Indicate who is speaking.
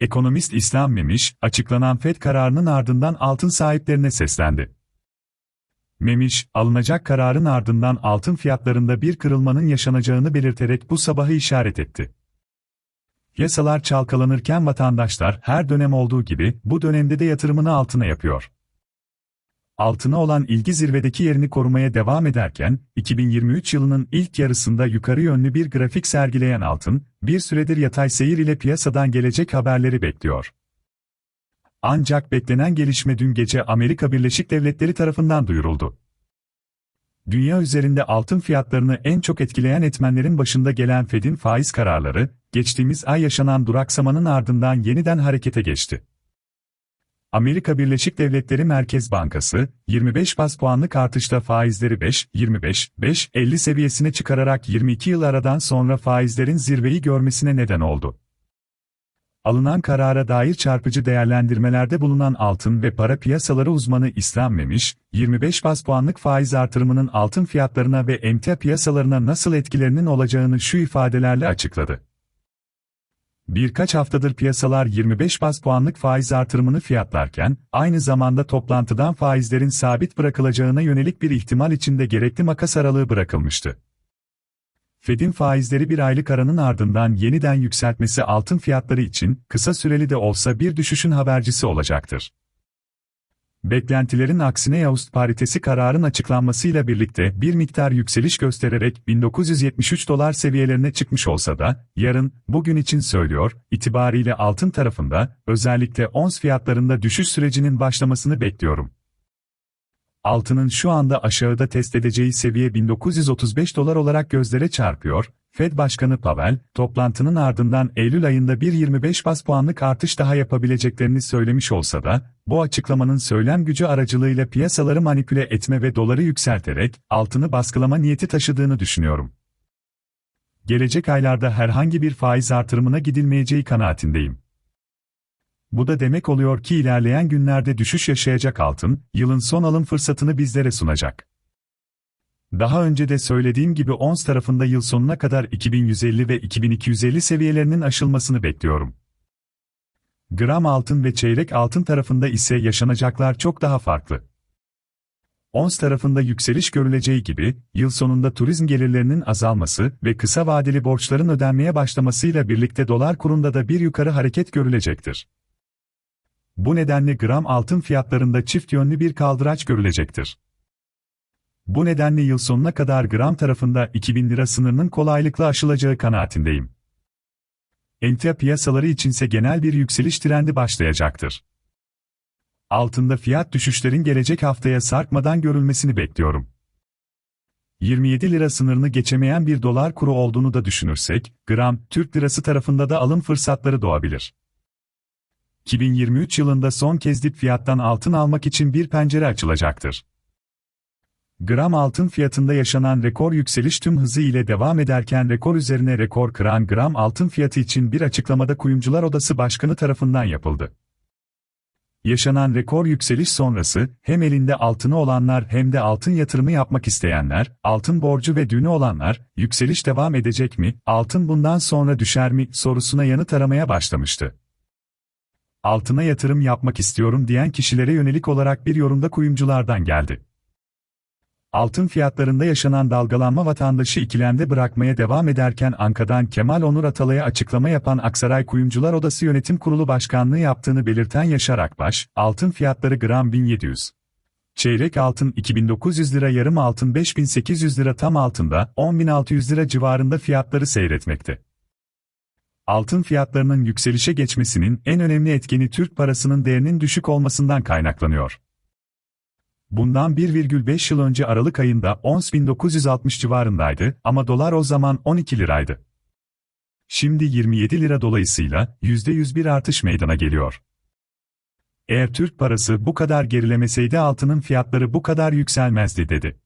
Speaker 1: Ekonomist İslam Memiş, açıklanan FED kararının ardından altın sahiplerine seslendi. Memiş, alınacak kararın ardından altın fiyatlarında bir kırılmanın yaşanacağını belirterek bu sabahı işaret etti. Yasalar çalkalanırken vatandaşlar her dönem olduğu gibi bu dönemde de yatırımını altına yapıyor. Altına olan ilgi zirvedeki yerini korumaya devam ederken, 2023 yılının ilk yarısında yukarı yönlü bir grafik sergileyen altın, bir süredir yatay seyir ile piyasadan gelecek haberleri bekliyor. Ancak beklenen gelişme dün gece Amerika Birleşik Devletleri tarafından duyuruldu. Dünya üzerinde altın fiyatlarını en çok etkileyen etmenlerin başında gelen Fed'in faiz kararları, geçtiğimiz ay yaşanan duraksamanın ardından yeniden harekete geçti. Amerika Birleşik Devletleri Merkez Bankası, 25 bas puanlık artışla faizleri 5, 25, 5, 50 seviyesine çıkararak 22 yıl aradan sonra faizlerin zirveyi görmesine neden oldu. Alınan karara dair çarpıcı değerlendirmelerde bulunan altın ve para piyasaları uzmanı İslam Memiş, 25 bas puanlık faiz artırımının altın fiyatlarına ve emtia piyasalarına nasıl etkilerinin olacağını şu ifadelerle açıkladı. Birkaç haftadır piyasalar 25 bas puanlık faiz artırımını fiyatlarken, aynı zamanda toplantıdan faizlerin sabit bırakılacağına yönelik bir ihtimal içinde gerekli makas aralığı bırakılmıştı. Fed'in faizleri bir aylık aranın ardından yeniden yükseltmesi altın fiyatları için kısa süreli de olsa bir düşüşün habercisi olacaktır. Beklentilerin aksine Yaust paritesi kararın açıklanmasıyla birlikte bir miktar yükseliş göstererek 1973 dolar seviyelerine çıkmış olsa da, yarın, bugün için söylüyor, itibariyle altın tarafında, özellikle ons fiyatlarında düşüş sürecinin başlamasını bekliyorum. Altının şu anda aşağıda test edeceği seviye 1935 dolar olarak gözlere çarpıyor, Fed Başkanı Powell, toplantının ardından Eylül ayında bir 25 bas puanlık artış daha yapabileceklerini söylemiş olsa da, bu açıklamanın söylem gücü aracılığıyla piyasaları manipüle etme ve doları yükselterek, altını baskılama niyeti taşıdığını düşünüyorum. Gelecek aylarda herhangi bir faiz artırımına gidilmeyeceği kanaatindeyim. Bu da demek oluyor ki ilerleyen günlerde düşüş yaşayacak altın, yılın son alım fırsatını bizlere sunacak. Daha önce de söylediğim gibi ons tarafında yıl sonuna kadar 2150 ve 2250 seviyelerinin aşılmasını bekliyorum. Gram altın ve çeyrek altın tarafında ise yaşanacaklar çok daha farklı. Ons tarafında yükseliş görüleceği gibi, yıl sonunda turizm gelirlerinin azalması ve kısa vadeli borçların ödenmeye başlamasıyla birlikte dolar kurunda da bir yukarı hareket görülecektir. Bu nedenle gram altın fiyatlarında çift yönlü bir kaldıraç görülecektir. Bu nedenle yıl sonuna kadar gram tarafında 2000 lira sınırının kolaylıkla aşılacağı kanaatindeyim. Emtia piyasaları içinse genel bir yükseliş trendi başlayacaktır. Altında fiyat düşüşlerin gelecek haftaya sarkmadan görülmesini bekliyorum. 27 lira sınırını geçemeyen bir dolar kuru olduğunu da düşünürsek, gram, Türk lirası tarafında da alım fırsatları doğabilir. 2023 yılında son kez dip fiyattan altın almak için bir pencere açılacaktır. Gram altın fiyatında yaşanan rekor yükseliş tüm hızı ile devam ederken rekor üzerine rekor kıran gram altın fiyatı için bir açıklamada Kuyumcular Odası Başkanı tarafından yapıldı. Yaşanan rekor yükseliş sonrası, hem elinde altını olanlar hem de altın yatırımı yapmak isteyenler, altın borcu ve dünü olanlar, yükseliş devam edecek mi, altın bundan sonra düşer mi sorusuna yanıt aramaya başlamıştı. Altına yatırım yapmak istiyorum diyen kişilere yönelik olarak bir yorumda kuyumculardan geldi. Altın fiyatlarında yaşanan dalgalanma vatandaşı ikilemde bırakmaya devam ederken Anka'dan Kemal Onur Atalay'a açıklama yapan Aksaray Kuyumcular Odası Yönetim Kurulu Başkanlığı yaptığını belirten Yaşar Akbaş, altın fiyatları gram 1700. Çeyrek altın 2900 lira yarım altın 5800 lira tam altında 10600 lira civarında fiyatları seyretmekte. Altın fiyatlarının yükselişe geçmesinin en önemli etkeni Türk parasının değerinin düşük olmasından kaynaklanıyor. Bundan 1,5 yıl önce Aralık ayında ons 1960 civarındaydı ama dolar o zaman 12 liraydı. Şimdi 27 lira dolayısıyla %100 bir artış meydana geliyor. Eğer Türk parası bu kadar gerilemeseydi altının fiyatları bu kadar yükselmezdi dedi.